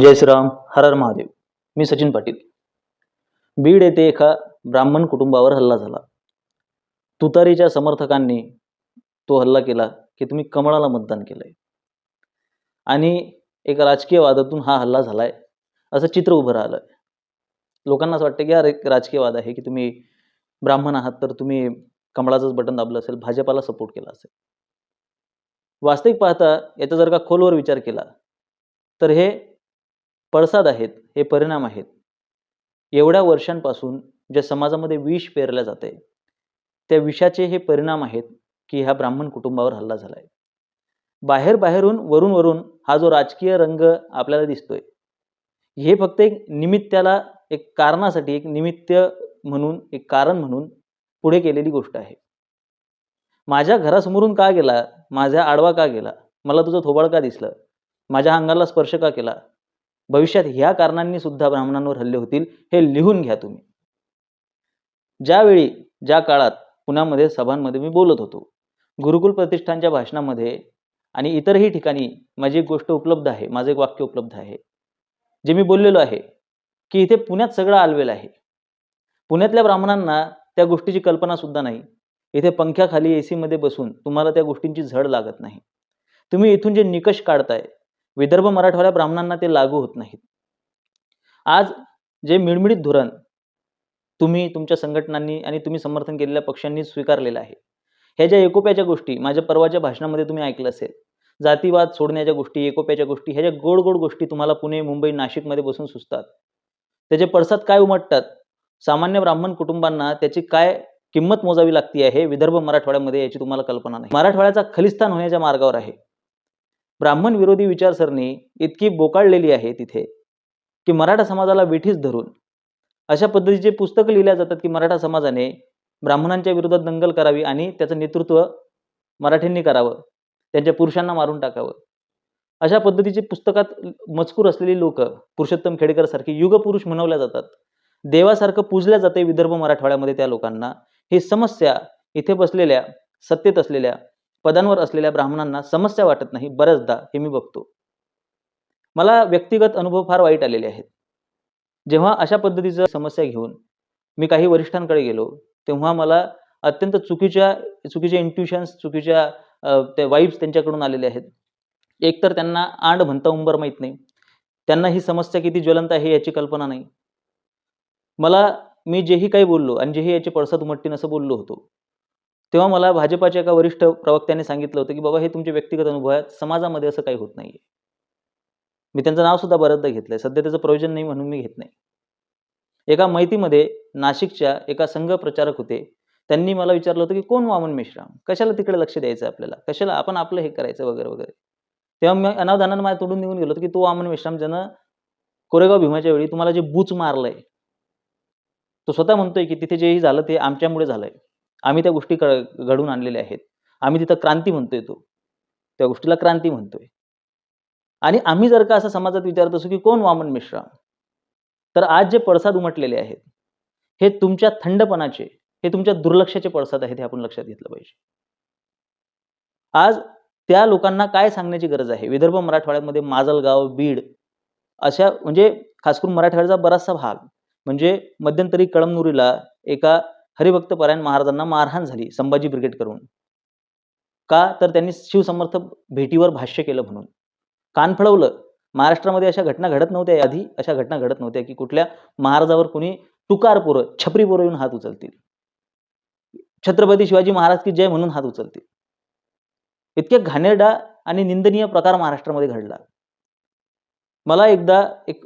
जय श्रीराम हर हर महादेव. मी सचिन पाटील. बीड येथे एका ब्राह्मण कुटुंबावर हल्ला झाला. तुतारीच्या समर्थकांनी तो हल्ला केला की तुम्ही कमळाला मतदान केलंय. आणि एका राजकीय वादातून हा हल्ला झालाय असं चित्र उभं राहिलं लोकांना असं वाटतं की यार एक राजकीय वाद आहे की तुम्ही ब्राह्मण आहात तर तुम्ही कमळाचंच बटन दाबलं असेल भाजपाला सपोर्ट केला असेल. वास्तविक पाहता याचा जर का खोलवर विचार केला तर हे पडसाद आहेत हे परिणाम आहेत. एवढ्या वर्षांपासून ज्या समाजामध्ये विष पेरलं जाते त्या विषाचे हे परिणाम आहेत की ह्या ब्राह्मण कुटुंबावर हल्ला झाला आहे बाहेर बाहेरून वरून वरून हा जो राजकीय रंग आपल्याला दिसतोय हे फक्त एक निमित्ताला एक कारणासाठी एक निमित्त म्हणून एक कारण म्हणून पुढे केलेली गोष्ट आहे. माझ्या घरासमोरून का गेला? माझा आडवा का गेला? मला तुझं थोबाड का दिसलं? माझ्या अंगाला स्पर्श का केला? भविष्यात ह्या कारणांनी सुद्धा ब्राह्मणांवर हल्ले होतील हे लिहून घ्या तुम्ही. ज्यावेळी ज्या काळात पुण्यामध्ये सभांमध्ये मी बोलत होतो गुरुकुल प्रतिष्ठानच्या भाषणामध्ये आणि इतरही ठिकाणी माझी एक गोष्ट उपलब्ध आहे माझं एक वाक्य उपलब्ध आहे जे मी बोललेलो आहे की इथे पुण्यात सगळं आलवेल आहे. पुण्यातल्या ब्राह्मणांना त्या गोष्टीची कल्पना सुद्धा नाही. इथे पंख्याखाली ए सीमध्ये बसून तुम्हाला त्या गोष्टींची झड लागत नाही. तुम्ही इथून जे निकष काढताय विदर्भ मराठवाड्या ब्राह्मणांना ते लागू होत नाहीत. आज जे मिळमिळीत धोरण तुम्ही तुमच्या संघटनांनी आणि तुम्ही समर्थन केलेल्या पक्षांनी स्वीकारलेलं आहे ह्या ज्या एकोप्याच्या गोष्टी माझ्या परवाच्या भाषणामध्ये तुम्ही ऐकलं असेल जातीवाद सोडण्याच्या गोष्टी एकोप्याच्या गोष्टी ह्या ज्या गोड गोड गोष्टी तुम्हाला पुणे मुंबई नाशिकमध्ये बसून सुचतात त्याचे पडसाद काय उमटतात सामान्य ब्राह्मण कुटुंबांना त्याची काय किंमत मोजावी लागती आहे विदर्भ मराठवाड्यामध्ये याची तुम्हाला कल्पना नाही. मराठवाड्याचा खलिस्तान होण्याच्या मार्गावर आहे. ब्राह्मण विरोधी विचारसरणी इतकी बोकाळलेली आहे तिथे की मराठा समाजाला वेठीस धरून. अशा पद्धतीचे पुस्तकं लिहिल्या जातात की मराठा समाजाने ब्राह्मणांच्या विरोधात दंगल करावी आणि त्याचं नेतृत्व मराठ्यांनी करावं त्यांच्या पुरुषांना मारून टाकावं. अशा पद्धतीचे पुस्तकात मजकूर असलेली लोक पुरुषोत्तम खेडेकर सारखी युगपुरुष म्हणवल्या जातात. देवासारखं पूजल्या जाते विदर्भ मराठवाड्यामध्ये त्या लोकांना. ही समस्या इथे बसलेल्या सत्तेत असलेल्या पदांवर असलेल्या ब्राह्मणांना समस्या वाटत नाही बऱ्याचदा हे मी बघतो. मला व्यक्तिगत अनुभव फार वाईट आलेले आहेत. जेव्हा अशा पद्धतीचं समस्या घेऊन मी काही वरिष्ठांकडे गेलो तेव्हा मला अत्यंत चुकीच्या चुकीच्या इंट्युशन्स चुकीच्या ते त्या वाईब्स त्यांच्याकडून आलेले आहेत. एकतर त्यांना आंड म्हणता उंबर माहीत नाही. त्यांना ही समस्या किती ज्वलंत आहे याची कल्पना नाही. मला मी जेही काही बोललो आणि जेही याचे पडसाद उमटतीन असं बोललो होतो तेव्हा मला भाजपाच्या एका वरिष्ठ प्रवक्त्याने सांगितलं होतं की बाबा हे तुमचे व्यक्तिगत अनुभव आहेत. समाजामध्ये असं काही होत नाहीये. मी त्यांचं नाव सुद्धा बऱ्याचदा घेतलंय. सध्या त्याचं प्रयोजन नाही म्हणून मी घेत नाही. एका मैतीमध्ये नाशिकच्या एका संघ प्रचारक होते. त्यांनी मला विचारलं होतं की कोण वामन मेश्राम? कशाला तिकडे लक्ष द्यायचं आपल्याला? कशाला आपण आपलं हे करायचं वगैरे वगैरे? तेव्हा मी अनावधानानं माझ्या तोडून निघून गेलो होतो की तो वामन मेश्राम ज्यानं कोरेगाव भीमाच्या वेळी तुम्हाला जे बूच मारलंय तो स्वतः म्हणतोय की तिथे जेही झालं ते आमच्यामुळे झालंय. आम्ही त्या गोष्टी घडवून आणलेल्या आहेत. आम्ही तिथं क्रांती म्हणतोय तो. त्या गोष्टीला क्रांती म्हणतोय. आणि आम्ही जर का असं समाजात विचारत असू की कोण वामन मिश्रा? तर आज जे पडसाद उमटलेले आहेत हे तुमच्या थंडपणाचे हे तुमच्या दुर्लक्षाचे पडसाद आहेत हे आपण लक्षात घेतलं पाहिजे. आज त्या लोकांना काय सांगण्याची गरज आहे? विदर्भ मराठवाड्यामध्ये माजलगाव बीड अशा म्हणजे खास करून मराठवाड्याचा बराचसा भाग म्हणजे मध्यंतरी कळमनुरीला एका हरिभक्त परायण महाराजांना मारहाण झाली संभाजी ब्रिगेड करून. का? तर त्यांनी शिवसमर्थ भेटीवर भाष्य केलं म्हणून. कान फळवलं महाराष्ट्रामध्ये अशा घटना घडत नव्हत्या आधी अशा घटना घडत नव्हत्या की कुठल्या महाराजावर कुणी तुकार पोरं छपरी पोरं येऊन हात उचलतील. छत्रपती शिवाजी महाराज की जय म्हणून हात उचलतील. इतक्या घाणेरडा आणि निंदनीय प्रकार महाराष्ट्रामध्ये घडला. मला एकदा एक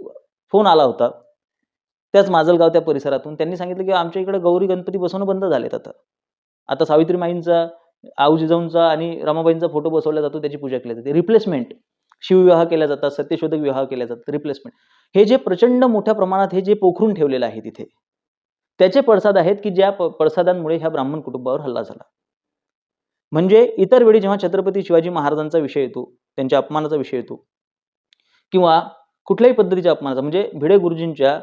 फोन आला होता. त्याच माजलगाव त्या परिसरातून त्यांनी सांगितलं की आमच्या इकडे गौरी गणपती बसवणं बंद झालेत आता. आता सावित्रीमाईंचा आऊ जिजाऊंचा आणि रमाबाईंचा फोटो बसवला जातो त्याची पूजा केली जाते. रिप्लेसमेंट शिवविवाह केल्या जातात सत्यशोधक विवाह केल्या जातात रिप्लेसमेंट हे जे प्रचंड मोठ्या प्रमाणात हे जे पोखरून ठेवलेलं आहे तिथे त्याचे पडसाद आहेत की ज्या प्रसादांमुळे पडसादांमुळे ह्या ब्राह्मण कुटुंबावर हल्ला झाला. म्हणजे इतर वेळी जेव्हा छत्रपती शिवाजी महाराजांचा विषय येतो त्यांच्या अपमानाचा विषय येतो किंवा कुठल्याही पद्धतीच्या अपमानाचा म्हणजे भिडे गुरुजींच्या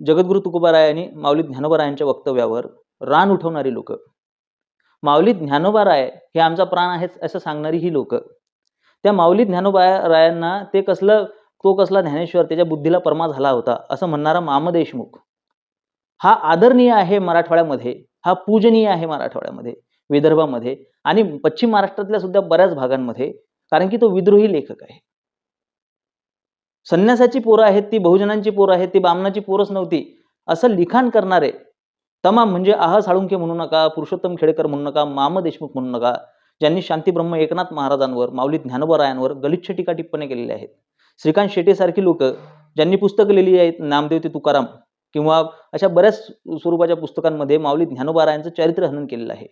जगद्गुरु तुकोबाराय आणि माऊली ज्ञानोबारायांच्या वक्तव्यावर रान उठवणारी लोक. माऊली ज्ञानोबाराय हे आमचा प्राण आहे असं सांगणारी ही लोक. त्या माऊली ज्ञानोबा रायांना ते कसलं तो कसला ज्ञानेश्वर त्याच्या बुद्धीला परमा झाला होता असं म्हणणारा माम देशमुख. हा आदरणीय आहे मराठवाड्यामध्ये हा पूजनीय आहे मराठवाड्यामध्ये विदर्भामध्ये आणि पश्चिम महाराष्ट्रातल्या सुद्धा बऱ्याच भागांमध्ये कारण की तो विद्रोही लेखक आहे. संन्यासाची पोरं आहेत ती बहुजनांची पोरं आहेत ती बामणाची पोरच नव्हती. असं लिखाण करणारे तमाम म्हणजे आह साळुंके म्हणू नका पुरुषोत्तम खेडेकर म्हणू नका माम देशमुख म्हणू नका ज्यांनी शांतीब्रह्म एकनाथ महाराजांवर माऊली ज्ञानोबरायांवर गलिच्छ टीका टिप्पणी केलेल्या आहेत. श्रीकांत शेटेसारखी लोक ज्यांनी पुस्तकं लिहिली आहेत नामदेव ते तुकाराम किंवा अशा बऱ्याच स्वरूपाच्या पुस्तकांमध्ये माऊली ज्ञानोबारायांचं चरित्र हनन केलेलं आहे.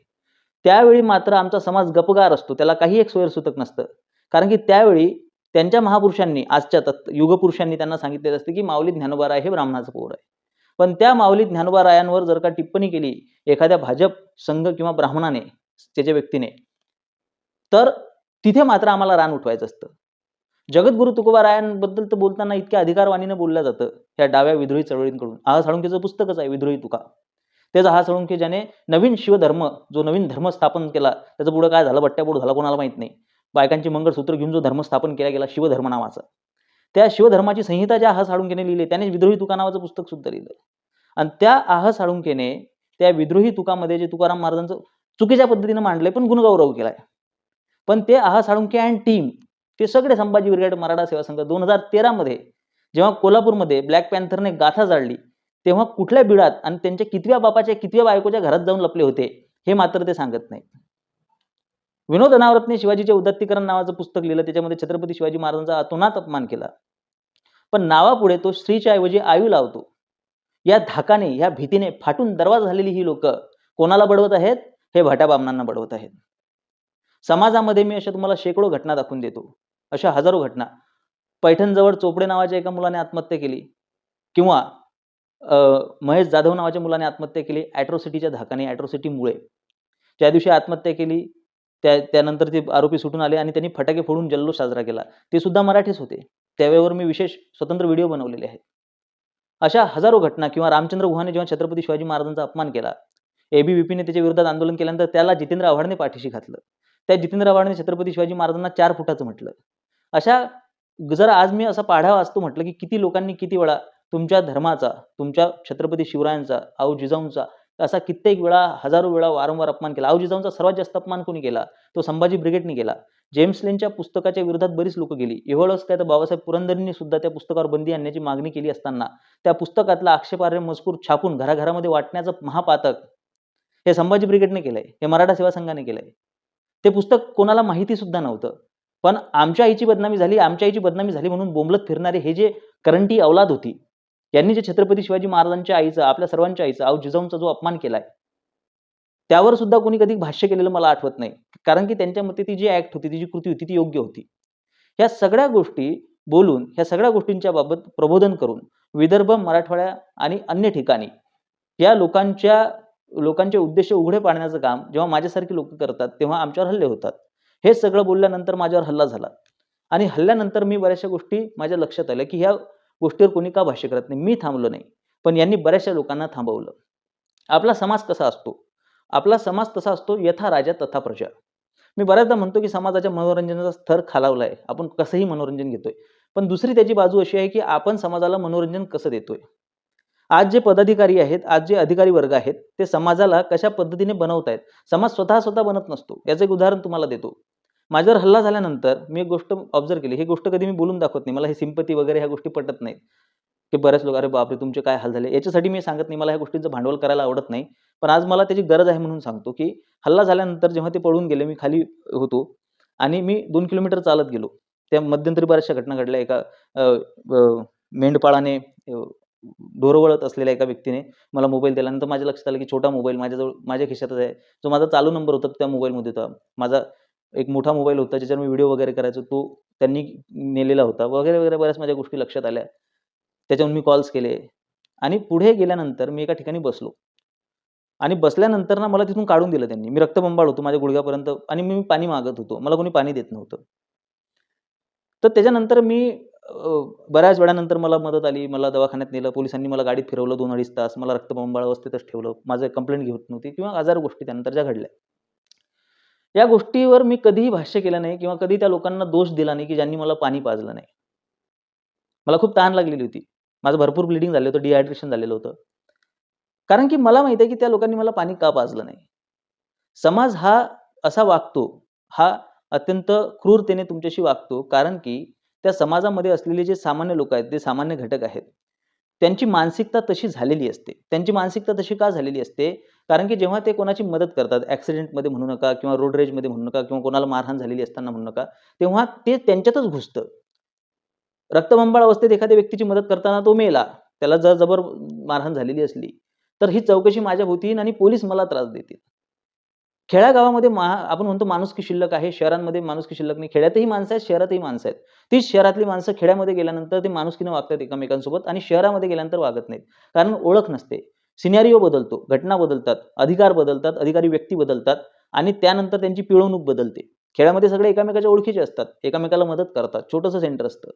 त्यावेळी मात्र आमचा समाज गपगार असतो त्याला काही एक सोयरसूतक नसतं. कारण की त्यावेळी त्यांच्या महापुरुषांनी आजच्या तत् युगपुरुषांनी त्यांना सांगितलेलं असतं की माऊली ज्ञानोबाराय हे ब्राह्मणाचं पोर आहे. पण त्या माऊली ज्ञानोबारायांवर जर का टिप्पणी केली एखाद्या भाजप संघ किंवा ब्राह्मणाने त्याच्या व्यक्तीने तर तिथे मात्र आम्हाला रान उठवायचं असतं. जगद्गुरु तुकोबारायांबद्दल तर बोलताना इतक्या अधिकारवाणीनं बोललं जातं ह्या डाव्या विद्रोही चळवळींकडून. आह साळुंकेचं पुस्तकच आहे विद्रोही तुका. त्याचा हा साळुंके ज्याने नवीन शिवधर्म जो नवीन धर्म स्थापन केला त्याचं पुढं काय झालं बट्ट्यापोड झाला कोणाला माहीत नाही. बायकांची मंगळसूत्र घेऊन जो धर्म स्थापन केला गेला शिवधर्म नावाचा. त्या शिवधर्माची संहिता ज्या आह साळुंकेने लिहिली त्याने विद्रोही तुका नावाचं पुस्तक सुद्धा लिहिलं आणि त्या आह साळुंकेने त्या विद्रोही तुकामध्ये जे तुकाराम महाराजांचं चुकीच्या पद्धतीनं मांडलंय पण गुणगौरव केलाय. पण ते आह साळुंके अँड टीम ते सगळे संभाजी ब्रिगेड मराठा सेवा संघ दोन हजार तेरामध्ये जेव्हा कोल्हापूरमध्ये ब्लॅक पॅन्थरने गाथा जाळली तेव्हा कुठल्या बिडात आणि त्यांच्या कितव्या बापाच्या कितव्या बायकोच्या घरात जाऊन लपले होते हे मात्र ते सांगत नाही विनोद अनावरतने शिवाजीचे उदात्तीकरण नावाचं पुस्तक लिहिलं त्याच्यामध्ये छत्रपती शिवाजी महाराजांचा अतोनात अपमान केला. पण नावापुढे तो स्त्रीच्या ऐवजी आयु लावतो. या धाकाने या भीतीने फाटून दरवाज झालेली ही लोक कोणाला बडवत आहेत? हे भाट्या बडवत आहेत. समाजामध्ये मी अशा तुम्हाला शेकडो घटना दाखवून देतो. अशा हजारो घटना. पैठणजवळ चोपडे नावाच्या एका मुलाने आत्महत्या केली किंवा अं, महेश जाधव नावाच्या मुलाने आत्महत्या केली ॲट्रोसिटीच्या धाकाने ॲट्रोसिटीमुळे. ज्या दिवशी आत्महत्या केली. त्या त्यानंतर ते आरोपी सुटून आले आणि त्यांनी फटाके फोडून जल्लोष साजरा केला. ते सुद्धा मराठीच होते. त्यावेळेवर मी विशेष स्वतंत्र व्हिडिओ बनवलेले आहेत. अशा हजारो घटना किंवा रामचंद्र गुहाने जेव्हा छत्रपती शिवाजी महाराजांचा अपमान केला एबीव्हीपीने त्याच्या विरोधात आंदोलन केल्यानंतर त्याला जितेंद्र आव्हाडने पाठीशी घातलं. त्या जितेंद्र आव्हाडने छत्रपती शिवाजी महाराजांना चार फुटाचं म्हटलं. अशा जर आज मी असा पाढा वाचतो म्हटलं की किती लोकांनी किती वेळा तुमच्या धर्माचा तुमच्या छत्रपती शिवरायांचा आऊ जिजाऊंचा असा कित्येक वेळा हजारो वेळा वारंवार अपमान केला. आऊजीजाऊंचा सर्वात जास्त अपमान कोणी केला? तो संभाजी ब्रिगेडने केला. जेम्स लेनच्या पुस्तकाच्या विरोधात बरीच लोक गेली. एवढंच काय तर बाबासाहेब पुरंदरींनी सुद्धा त्या पुस्तकावर बंदी आणण्याची मागणी केली असताना त्या पुस्तकातला आक्षेपार्ह मजकूर छापून घराघरामध्ये वाटण्याचं महापातक हे संभाजी ब्रिगेडने केलंय. हे मराठा सेवा संघाने केलंय. ते पुस्तक कोणाला माहिती सुद्धा नव्हतं. पण आमच्या आईची बदनामी झाली आमच्या आईची बदनामी झाली म्हणून बोंबलत फिरणारे हे जे करंटी अवलाद होती यांनी जे छत्रपती शिवाजी महाराजांच्या आईचा आपल्या सर्वांच्या आईचा आऊ जिजाऊंचा जो अपमान केलाय त्यावर सुद्धा कोणी कधी भाष्य केलेलं मला आठवत नाही. कारण की त्यांच्या मते ती जी ऍक्ट होती ती जी कृती होती ती योग्य होती. ह्या सगळ्या गोष्टी बोलून ह्या सगळ्या गोष्टींच्या बाबत प्रबोधन करून विदर्भ मराठवाड्या आणि अन्य ठिकाणी या लोकांच्या लोकांचे उद्देश उघडे पाडण्याचं काम जेव्हा माझ्यासारखी लोक करतात तेव्हा आमच्यावर हल्ले होतात. हे सगळं बोलल्यानंतर माझ्यावर हल्ला झाला. आणि हल्ल्यानंतर मी बऱ्याचशा गोष्टी माझ्या लक्षात आल्या की ह्या गोष्टीवर कोणी का भाष्य करत नाही? मी थांबलो नाही. पण यांनी बऱ्याचशा लोकांना थांबवलं. आपला समाज कसा असतो? आपला समाज तसा असतो यथा राजा तथा प्रजा. मी बऱ्याचदा म्हणतो की समाजाच्या मनोरंजनाचा स्तर खालावला आहे आपण कसंही मनोरंजन घेतोय. पण दुसरी त्याची बाजू अशी आहे की आपण समाजाला मनोरंजन कसं देतोय? आज जे पदाधिकारी आहेत आज जे अधिकारी वर्ग आहेत ते समाजाला कशा पद्धतीने बनवत आहेत समाज स्वतः स्वतः बनत नसतो. याचं एक उदाहरण तुम्हाला देतो. माझ्यावर हल्ला झाल्यानंतर मी एक गोष्ट ऑब्झर्व केली. ही गोष्ट कधी मी बोलून दाखवत नाही. मला हे सिंपती वगैरे ह्या गोष्टी पटत नाहीत. की बऱ्याच लोक अरे बापरे तुमचे काय हाल झाले? याच्यासाठी मी सांगत नाही. मला ह्या गोष्टींचं भांडवल करायला आवडत नाही. पण आज मला त्याची गरज आहे म्हणून सांगतो की हल्ला झाल्यानंतर जेव्हा ते पळून गेले मी खाली होतो आणि मी दोन किलोमीटर चालत गेलो. त्या मध्यंतरी बऱ्याचशा घटना घडल्या. एका मेंढपाळाने ढोरवळत असलेल्या एका व्यक्तीने मला मोबाईल दिल्यानंतर माझ्या लक्षात आलं की छोटा मोबाईल माझ्याजवळ माझ्या खिशातच आहे. जो माझा चालू नंबर होता त्या मोबाईलमध्ये होता. माझा एक मोठा मोबाईल होता ज्याच्यावर मी व्हिडिओ वगैरे करायचो तो त्यांनी नेलेला होता. वगैरे वगैरे बऱ्याच माझ्या गोष्टी लक्षात आल्या. त्याच्यावरून मी कॉल्स केले. आणि पुढे गेल्यानंतर मी एका ठिकाणी बसलो. आणि बसल्यानंतर ना मला तिथून काढून दिलं त्यांनी. मी रक्तबंबाळ होतो माझ्या गुडघ्यापर्यंत आणि मी पाणी मागत होतो. मला कोणी पाणी देत नव्हतं. तर त्याच्यानंतर मी बऱ्याच वेळानंतर मला मदत आली. मला दवाखान्यात नेलं. पोलिसांनी मला गाडीत फिरवलं दोन अडीच तास. मला रक्तबंबाळ अवस्थेतच ठेवलं. माझं कंप्लेंट घेत नव्हती किंवा हजार गोष्टी त्यानंतर ज्या घडल्या. या गोष्टीवर मी कधीही भाष्य केलं नाही किंवा कधी त्या लोकांना दोष दिला नाही की ज्यांनी मला पाणी पाजलं नाही. मला खूप ताण लागलेली होती. माझं भरपूर ब्लिडिंग झालं होतं डिहायड्रेशन झालेलं होतं. कारण की मला माहिती आहे की त्या लोकांनी मला पाणी का पाजलं नाही? समाज हा असा वागतो हा अत्यंत क्रूरतेने तुमच्याशी वागतो कारण की त्या समाजामध्ये असलेले जे सामान्य लोक आहेत ते सामान्य घटक आहेत त्यांची मानसिकता तशी झालेली असते. त्यांची मानसिकता तशी का झालेली असते? कारण की जेव्हा ते कोणाची मदत करतात ॲक्सिडेंटमध्ये म्हणू नका किंवा रोड रेजमध्ये म्हणू नका किंवा कोणाला मारहाण झालेली असताना म्हणू नका तेव्हा ते त्यांच्यातच घुसतं. रक्तबंबाळ अवस्थेत एखाद्या व्यक्तीची मदत करताना तो मेला त्याला जर जबर मारहाण झालेली असली तर ही चौकशी माझ्या भोवती येईल आणि पोलीस मला त्रास देतील. खेड्यागावामध्ये मा आपण म्हणतो माणुसकी शिल्लक आहे शहरांमध्ये माणुसकी शिल्लक नाही खेड्यातही माणसं आहेत शहरातही माणसं आहेत. तीच शहरातली माणसं खेड्यामध्ये गेल्यानंतर ते माणुसकीनं वागतात एकमेकांसोबत आणि शहरामध्ये गेल्यानंतर वागत नाहीत. कारण ओळख नसते. सिनेरिओ बदलतो घटना बदलतात अधिकार बदलतात अधिकारी व्यक्ती बदलतात आणि त्यानंतर त्यांची पिळवणूक बदलते. खेड्यामध्ये सगळे एकामेकाच्या ओळखीचे असतात एकामेकाला मदत करतात छोटंसं सेंटर असतं.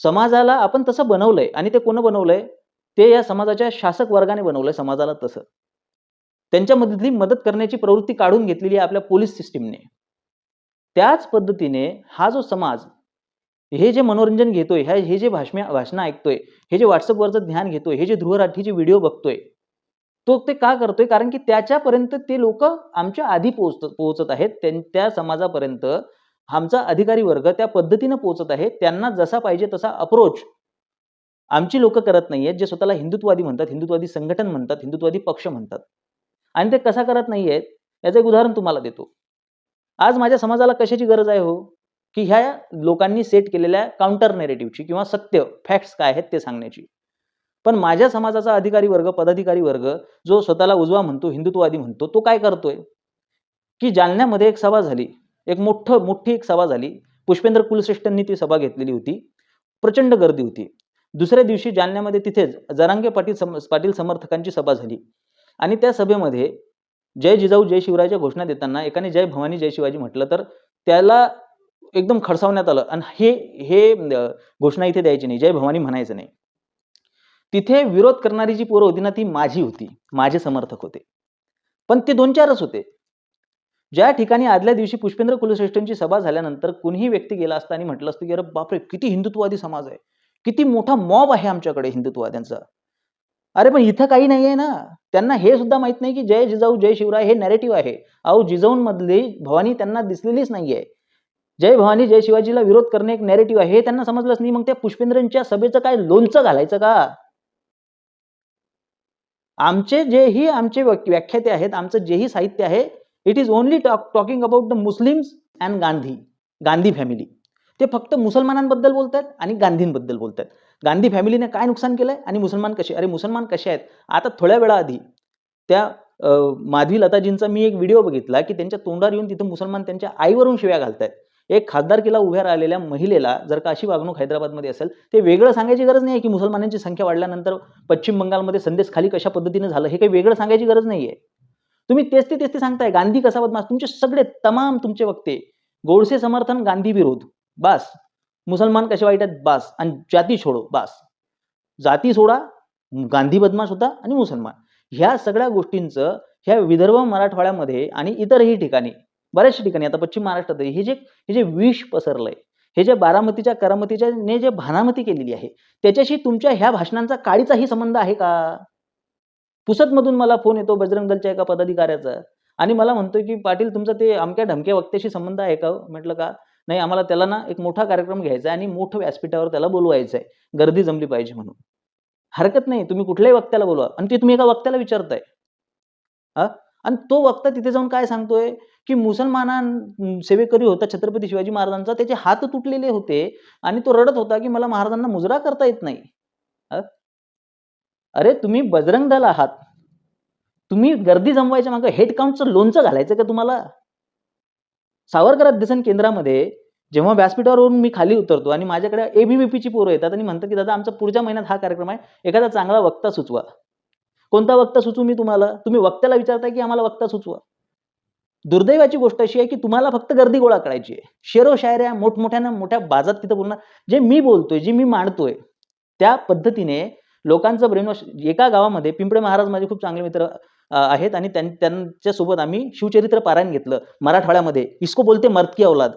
समाजाला आपण तसं बनवलंय आणि ते कोण बनवलंय? ते या समाजाच्या शासक वर्गाने बनवलंय समाजाला तसं. त्यांच्यामधली मदत करण्याची प्रवृत्ती काढून घेतलेली आहे आपल्या पोलीस सिस्टीमने. त्याच पद्धतीने हा जो समाज हे जे मनोरंजन घेतोय ह्या हे जे भाषण भाषणं ऐकतोय हे जे व्हॉट्सअपवरचं ध्यान घेतोय हे जे ध्रुवराठीचे व्हिडिओ बघतोय तो ते का करतोय? कारण की त्याच्यापर्यंत ते लोक आमच्या आधी पोहोचत पोहोचत आहेत. त्यां- त्या समाजापर्यंत आमचा अधिकारी वर्ग त्या पद्धतीनं पोहोचत आहे. त्यांना जसा पाहिजे तसा अप्रोच आमची लोक करत नाहीयेत जे स्वतःला हिंदुत्ववादी म्हणतात हिंदुत्ववादी संघटन म्हणतात हिंदुत्ववादी पक्ष म्हणतात. आणि ते कसा करत नाहीयेत याचं एक उदाहरण तुम्हाला देतो. आज माझ्या समाजाला कशाची गरज आहे हो? की ह्या लोकांनी सेट केलेल्या काउंटर नेरेटिव्हची किंवा सत्य फॅक्ट्स काय आहेत ते सांगण्याची. पण माझ्या समाजाचा अधिकारी वर्ग पदाधिकारी वर्ग जो स्वतःला उजवा म्हणतो हिंदुत्ववादी म्हणतो तो काय करतोय? की जालन्यामध्ये एक सभा झाली एक मोठं मोठी एक सभा झाली. पुष्पेंद्र कुलश्रेष्ठांनी ती सभा घेतलेली होती. प्रचंड गर्दी होती. दुसऱ्या दिवशी जालन्यामध्ये तिथेच जरांगे पाटील सम पाटील समर्थकांची सभा झाली. आणि त्या सभेमध्ये जय जिजाऊ जय शिवरायच्या घोषणा देताना एकाने जय भवानी जय शिवाजी म्हटलं तर त्याला एकदम खडसावण्यात आलं. आणि हे हे घोषणा इथे द्यायची नाही. जय भवानी म्हणायचं नाही. तिथे विरोध करणारी जी पोरं होती ना ती माझी होती. माझे समर्थक होते. पण ते दोन चारच होते. ज्या ठिकाणी आदल्या दिवशी पुष्पेंद्र कुलश्रेष्ठांची सभा झाल्यानंतर कुणीही व्यक्ती गेला असता आणि म्हटलं असतं की अरे बापरे किती हिंदुत्ववादी समाज आहे. किती मोठा मॉब आहे आमच्याकडे हिंदुत्ववाद्यांचा. अरे पण इथं काही नाही आहे ना. त्यांना हे सुद्धा माहीत नाही की जय जिजाऊ जय शिवराय हे नॅरेटिव्ह आहे. अहो जिजाऊंमधली भवानी त्यांना दिसलेलीच नाहीये. जय भवानी जय शिवाजीला विरोध करणे एक नॅरेटिव्ह आहे. हे त्यांना समजलंच नाही. मग त्या पुष्पेंद्रांच्या सभेचं काय लोणचं घालायचं का? आमचे जे ही आमचे व्याख्याते आहेत आमचं जेही साहित्य आहे it is only talk talking about the Muslims and Gandhi Gandhi family ते फक्त मुसलमानांबद्दल बोलतात आणि गांधींबद्दल बोलतात गांधी फॅमिलीने काय नुकसान केलंय? आणि मुसलमान कसे? अरे मुसलमान कसे आहेत? आता थोड्या वेळा आधी त्या माधवी लताजींचा मी एक व्हिडिओ बघितला की त्यांच्या तोंडावर येऊन तिथं मुसलमान त्यांच्या आईवरून शिव्या घालतायत. एक खासदारकीला उभ्या राहिलेल्या महिलेला जर का अशी वागणूक हैदराबादमध्ये असेल ते वेगळं सांगायची गरज नाही की मुसलमानांची संख्या वाढल्यानंतर पश्चिम बंगालमध्ये संदेश खाली कशा पद्धतीने झालं हे काही वेगळं सांगायची गरज नाहीये. तुम्ही तेच ते तेच ते सांगताय. गांधी कसा बदमाश? तुमचे सगळे तमाम तुमचे वक्ते. गोडसे समर्थन गांधी विरोध. बास. मुसलमान कसे वाईट आहेत? बास. आणि जाती सोडो. बास. जाती सोडा गांधी बदमाश होता आणि मुसलमान. ह्या सगळ्या गोष्टींचं ह्या विदर्भ मराठवाड्यामध्ये आणि इतरही ठिकाणी बऱ्याचशा ठिकाणी आता पश्चिम महाराष्ट्रात हे जे हे जे विष पसरलंय हे जे बारामतीच्या करामतीच्या ने जे भानामती केलेली आहे त्याच्याशी तुमच्या ह्या भाषणांचा काळीचाही संबंध आहे का? पुसतमधून मला फोन येतो बजरंग दलच्या एका पदाधिकाऱ्याचा. आणि मला म्हणतोय की पाटील तुमचा ते अमक्या ढमक्या वक्त्याशी संबंध आहे का हो? म्हटलं का? नाही आम्हाला त्याला ना एक मोठा कार्यक्रम घ्यायचा आहे आणि मोठं व्यासपीठावर त्याला बोलवायचं आहे. गर्दी जमली पाहिजे म्हणून. हरकत नाही तुम्ही कुठल्याही वक्त्याला बोलवा आणि ते तुम्ही एका वक्त्याला विचारताय. आणि तो वक्ता तिथे जाऊन काय सांगतोय? की मुसलमानां सेवेकरी होता छत्रपती शिवाजी महाराजांचा त्याचे हात तुटलेले होते आणि तो रडत होता की मला महाराजांना मुजरा करता येत नाही. अरे तुम्ही बजरंग दल आहात. तुम्ही गर्दी जमवायच्या मागे हेड काउंटचं लोणचं घालायचं का तुम्हाला? सावरकर अध्यसन केंद्रामध्ये जेव्हा व्यासपीठावरून मी खाली उतरतो आणि माझ्याकडे एबीव्हीपीची पोरं येतात आणि म्हणतात की दादा आमचा पुढच्या महिन्यात हा कार्यक्रम आहे एखादा चांगला वक्ता सुचवा. कोणता वक्ता सुचवू मी तुम्हाला? तुम्ही वक्त्याला विचारताय की आम्हाला वक्ता सुचवा. दुर्दैवाची गोष्ट अशी आहे की तुम्हाला फक्त गर्दी गोळा करायची आहे. शेरो शायऱ्या मोठमोठ्यानं मोठ्या बाजात तिथं बोलणार जे मी बोलतोय जे मी मांडतोय त्या पद्धतीने लोकांचं ब्रेनवॉश एका गावामध्ये पिंपळे महाराज माझे खूप चांगले मित्र आहेत आणि त्यां- त्यांच्यासोबत आम्ही शिवचरित्र पारायण घेतलं. मराठवाड्यामध्ये. इसको बोलते मर्द औलाद.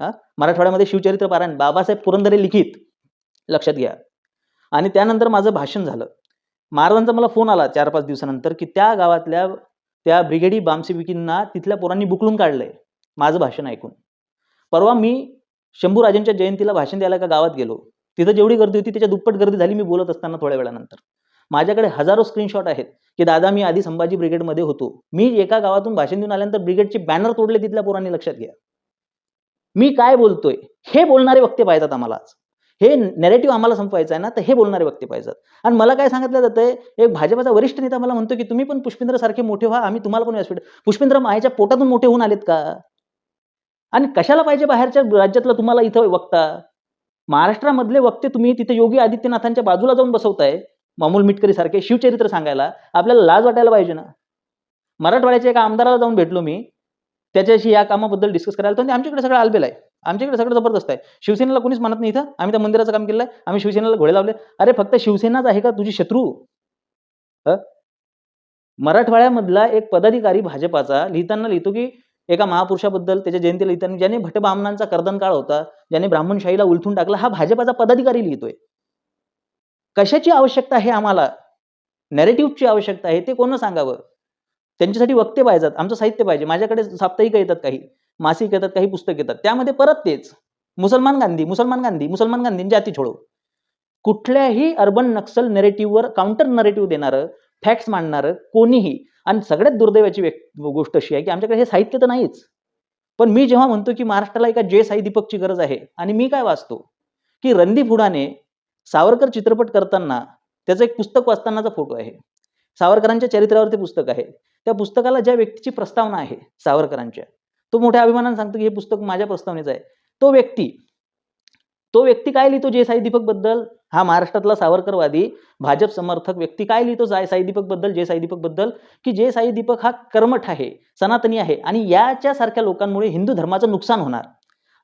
हा? मराठवाड्यामध्ये शिवचरित्र पारायण. बाबासाहेब पुरंदरे लिखित. लक्षात घ्या. आणि त्यानंतर माझं भाषण झालं. महाराजांचा मला फोन आला चार पाच दिवसानंतर की त्या गावातल्या त्या ब्रिगेडी बामसेविकींना तिथल्या पोरांनी बुकलून काढलंय. माझं भाषण ऐकून. परवा मी शंभूराजांच्या जयंतीला भाषण द्यायला एका गावात गेलो. तिथं जेवढी गर्दी होती त्याच्या दुप्पट गर्दी झाली मी बोलत असताना थोड्या वेळानंतर. माझ्याकडे हजारो स्क्रीनशॉट आहेत की दादा मी आधी संभाजी ब्रिगेडमध्ये होतो. मी एका गावातून भाषण देऊन आल्यानंतर ब्रिगेडचे बॅनर तोडले तिथल्या पोरांनी लक्षात घ्या. मी काय बोलतोय? हे बोलणारे वक्ते पाहिजेत आम्हाला हे नेरेटिव्ह आम्हाला संपवायचं आहे ना तर हे बोलणारे वक्ते पाहिजेत आणि मला काय सांगितलं जातंय एक भाजपाचा वरिष्ठ नेता मला म्हणतो की तुम्ही पण पुष्पेंद्र सारखे मोठे व्हा आम्ही तुम्हाला पण व्यासपीठ पुष्पेंद्र मायाच्या पोटातून मोठे होऊन आलेत का? आणि कशाला पाहिजे बाहेरच्या राज्यातलं तुम्हाला इथं वक्ता? महाराष्ट्रामधले वक्ते तुम्ही तिथे योगी आदित्यनाथांच्या बाजूला जाऊन बसवताय. मामूल मिटकरी सारखे शिवचरित्र सांगायला आपल्याला लाज वाटायला पाहिजे ना. मराठवाड्याच्या एका आमदाराला जाऊन भेटलो मी त्याच्याशी या कामाबद्दल डिस्कस करायला. तर आमच्याकडे सगळं आलबेल आहे. आमच्याकडे सगळं जबरदस्त आहे. शिवसेनेला कोणीच म्हणत नाही इथं. आम्ही त्या मंदिराचं काम केलं आहे आम्ही शिवसेनेला घोडे लावले. अरे फक्त शिवसेनाच आहे का तुझी शत्रू? मराठवाड्यामधला एक पदाधिकारी भाजपाचा लिहिताना लिहितो की एका महापुरुषाबद्दल त्याच्या जयंतीला लिहिताना ज्याने भटबामनांचा कर्दन काळ होता ज्याने ब्राह्मणशाहीला उलथून टाकला हा भाजपाचा पदाधिकारी लिहितोय. कशाची आवश्यकता आहे आम्हाला? नॅरेटिव्हची आवश्यकता आहे ते कोण सांगावं? त्यांच्यासाठी वक्ते पाहिजेत आमचं साहित्य पाहिजे माझ्याकडे साप्ताहिक येतात काही मासिक येतात काही पुस्तक येतात त्यामध्ये परत तेच मुसलमान गांधी मुसलमान गांधी मुसलमान गांधी जाती छोडो. कुठल्याही अर्बन नक्सल नेरेटिव्हवर काउंटर नरेटिव्ह देणारं फॅक्ट्स मांडणारं कोणीही आणि सगळ्यात दुर्दैवाची गोष्ट अशी आहे की आमच्याकडे हे साहित्य तर नाहीच. पण मी जेव्हा म्हणतो की महाराष्ट्राला एका जे साई दीपकची गरज आहे आणि मी काय वाचतो? की रणदीप हुडाने सावरकर चित्रपट करताना त्याचं एक पुस्तक वाचतानाचा फोटो आहे. सावरकरांच्या चरित्रावर ते पुस्तक आहे. त्या पुस्तकाला ज्या व्यक्तीची प्रस्तावना आहे सावरकरांच्या तो मोठ्या अभिमानाने सांगतो की हे पुस्तक माझ्या प्रस्तावनेचं आहे. तो व्यक्ती तो व्यक्ती काय लिहितो जे साई दीपकबद्दल? हा महाराष्ट्रातला सावरकरवादी भाजप समर्थक व्यक्ती काय लिहितो जाय साई दीपकबद्दल जे साई दीपकबद्दल? की जे साई दीपक हा कर्मठ आहे सनातनी आहे आणि याच्यासारख्या लोकांमुळे हिंदू धर्माचं नुकसान होणार.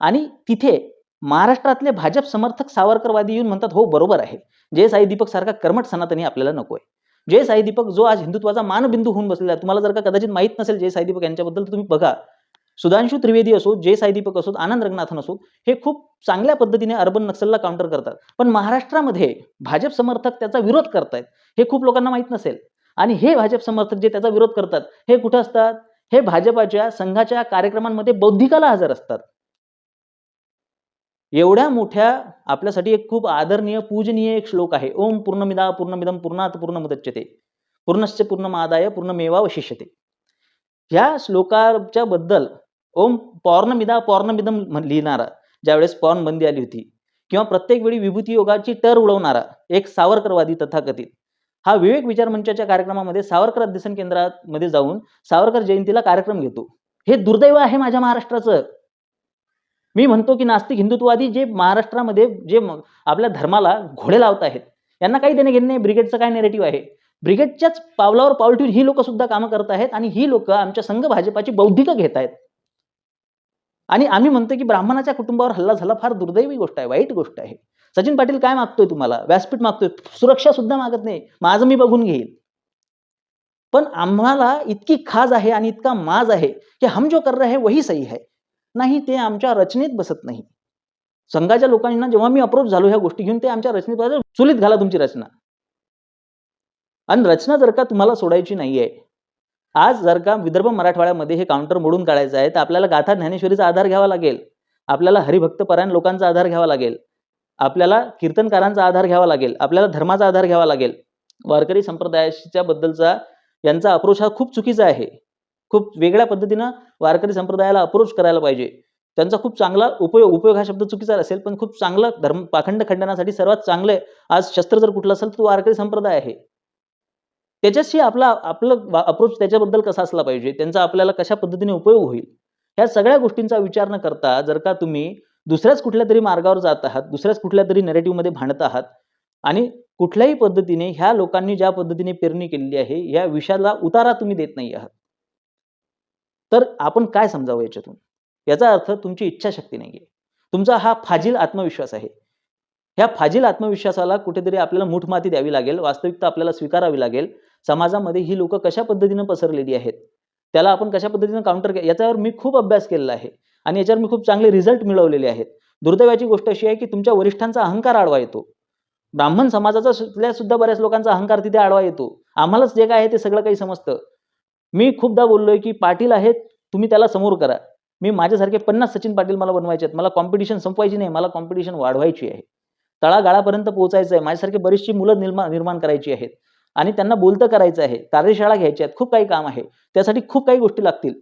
आणि तिथे महाराष्ट्रातले भाजप समर्थक सावरकरवादी येऊन म्हणतात हो बरोबर आहे. जे साई दीपक सारखा कर्मठ सनातनी आपल्याला नकोय जय साई दीपक जो आज हिंदुत्वाचा मानबिंदू होऊन बसलेला आहे तुम्हाला जर का कदाचित माहीत नसेल जय साई दीपक यांच्याबद्दल तुम्ही बघा. सुधांशु त्रिवेदी असो जय साई दीपक असोत आनंद रंगनाथन असोत हे खूप चांगल्या पद्धतीने अर्बन नक्सलला काउंटर करतात. पण महाराष्ट्रामध्ये भाजप समर्थक त्याचा विरोध करतायत हे खूप लोकांना माहीत नसेल. आणि हे भाजप समर्थक जे त्याचा विरोध करतात हे कुठं असतात? हे भाजपाच्या संघाच्या कार्यक्रमांमध्ये बौद्धिकाला हजर असतात. एवढ्या मोठ्या आपल्यासाठी एक खूप आदरणीय पूजनीय एक श्लोक आहे. ओम पूर्णमिदा पूर्णमिदम पूर्णात पूर्णमुदच्यते. पूर्णश्च पूर्णमादाय पूर्णमेवावशिष्यते ह्या श्लोकाच्या बद्दल ओम पौर्णमिदा पौर्णमिदम लिहिणारा ज्यावेळेस पौर्ण बंदी आली होती किंवा प्रत्येक वेळी विभूती योगाची टर उडवणारा एक सावरकरवादी तथाकथित हा विवेक विचार मंचाच्या कार्यक्रमामध्ये सावरकर अध्यसन केंद्रामध्ये जाऊन सावरकर जयंतीला कार्यक्रम घेतो. हे दुर्दैव आहे माझ्या महाराष्ट्राचं. मी म्हणतो की नास्तिक हिंदुत्ववादी जे महाराष्ट्रामध्ये जे आपल्या धर्माला घोडे लावत आहेत यांना काही देणे घेणे नाही ब्रिगेडचं काय नेरेटिव्ह आहे? ब्रिगेडच्याच पावलावर पाऊल ठेवून ही लोक सुद्धा कामं करत आहेत आणि ही लोक आमच्या संघ भाजपाची बौद्धिक घेत आहेत. आणि आम्ही म्हणतो की ब्राह्मणाच्या कुटुंबावर हल्ला झाला फार दुर्दैवी गोष्ट आहे वाईट गोष्ट आहे. सचिन पाटील काय मागतोय तुम्हाला? व्यासपीठ मागतोय सुरक्षा सुद्धा मागत नाही. माझं मी बघून घेईल पण आम्हाला इतकी खाज आहे आणि इतका माज आहे की हम जो कर रहे वही सही है. नाही ते आमच्या रचनेत बसत नाही. संघाच्या लोकांना जेव्हा मी अप्रोच झालो ह्या गोष्टी घेऊन ते आमच्या रचनेत चुलीत घाला तुमची रचना. आणि रचना जर का तुम्हाला सोडायची नाहीये आज जर का विदर्भ मराठवाड्यामध्ये हे काउंटर मोडून काढायचं आहे तर आपल्याला गाथा ज्ञानेश्वरीचा आधार घ्यावा लागेल. आपल्याला हरिभक्त परायण लोकांचा आधार घ्यावा लागेल. आपल्याला कीर्तनकारांचा आधार घ्यावा लागेल. आपल्याला धर्माचा आधार घ्यावा लागेल. वारकरी संप्रदायाच्या बद्दलचा यांचा अप्रोच हा खूप चुकीचा आहे. खूप वेगळ्या पद्धतीनं वारकरी संप्रदायाला अप्रोच करायला पाहिजे. त्यांचा खूप चांगला उपयोग उपयोग हा शब्द चुकीचा असेल पण खूप चांगला धर्म पाखंड खंडनासाठी सर्वात चांगलं आज शस्त्र जर कुठलं असेल तर तो वारकरी संप्रदाय आहे. त्याच्याशी आपला आपलं अप्रोच त्याच्याबद्दल कसा असला पाहिजे त्यांचा आपल्याला कशा पद्धतीने उपयोग होईल ह्या सगळ्या गोष्टींचा विचार न करता जर का तुम्ही दुसऱ्याच कुठल्या तरी मार्गावर जात आहात दुसऱ्याच कुठल्या तरी नेरेटिव्हमध्ये भांडत आहात आणि कुठल्याही पद्धतीने ह्या लोकांनी ज्या पद्धतीने पेरणी केलेली आहे या विषयाला उतारा तुम्ही देत नाही आहात. तर आपण काय समजावं याच्यातून? याचा अर्थ तुमची इच्छाशक्ती नाही आहे तुमचा हा फाजील आत्मविश्वास आहे. ह्या फाजील आत्मविश्वासाला कुठेतरी आपल्याला मुठमाती द्यावी लागेल वास्तविकता आपल्याला स्वीकारावी लागेल. समाजामध्ये ही लोक कशा पद्धतीनं पसरलेली आहेत? त्याला आपण कशा पद्धतीनं काउंटर याच्यावर मी खूप अभ्यास केलेला आहे आणि याच्यावर मी खूप चांगले रिझल्ट मिळवलेले आहेत. दुर्दैवाची गोष्ट अशी आहे की तुमच्या वरिष्ठांचा अहंकार आडवा येतो. ब्राह्मण समाजाचा सुद्धा बऱ्याच लोकांचा अहंकार तिथे आडवा येतो. आम्हालाच जे काय आहे ते सगळं काही समजतं. मी खूपदा बोललोय की पाटील आहेत तुम्ही त्याला समोर करा. मी माझ्यासारखे पन्नास सचिन पाटील मला बनवायचे आहेत. मला कॉम्पिटिशन संपवायची नाही मला कॉम्पिटिशन वाढवायची आहे. तळागाळापर्यंत पोहोचायचं आहे. माझ्यासारखी बरीचशी मुलं निर्माण निर्माण करायची आहेत. आणि त्यांना बोलतं करायचं आहे. कार्यशाळा घ्यायच्या आहेत. खूप काही काम आहे. त्यासाठी खूप काही गोष्टी लागतील.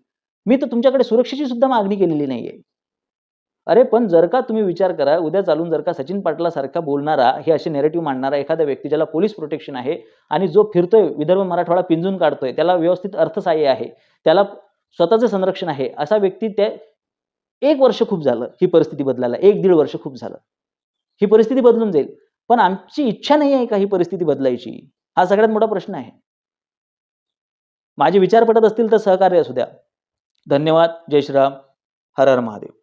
मी तर तुमच्याकडे सुरक्षेची सुद्धा मागणी केलेली नाहीये. अरे पण जर का तुम्ही विचार करा उद्या चालून जर का सचिन पाटलासारखा बोलणारा हे असे नेरेटिव्ह मांडणारा एखादा व्यक्ती ज्याला पोलीस प्रोटेक्शन आहे आणि जो फिरतोय विदर्भ मराठवाडा पिंजून काढतोय त्याला व्यवस्थित अर्थसहाय्य आहे त्याला स्वतःचं संरक्षण आहे असा व्यक्ती त्या एक वर्ष खूप झालं ही परिस्थिती बदलायला एक दीड वर्ष खूप झालं. ही परिस्थिती बदलून जाईल. पण आमची इच्छा नाही आहे का ही परिस्थिती बदलायची? हा सगळ्यात मोठा प्रश्न आहे. माझे विचार पटत असतील तर सहकार्य असू द्या. धन्यवाद. जय श्रीराम. हर हर महादेव.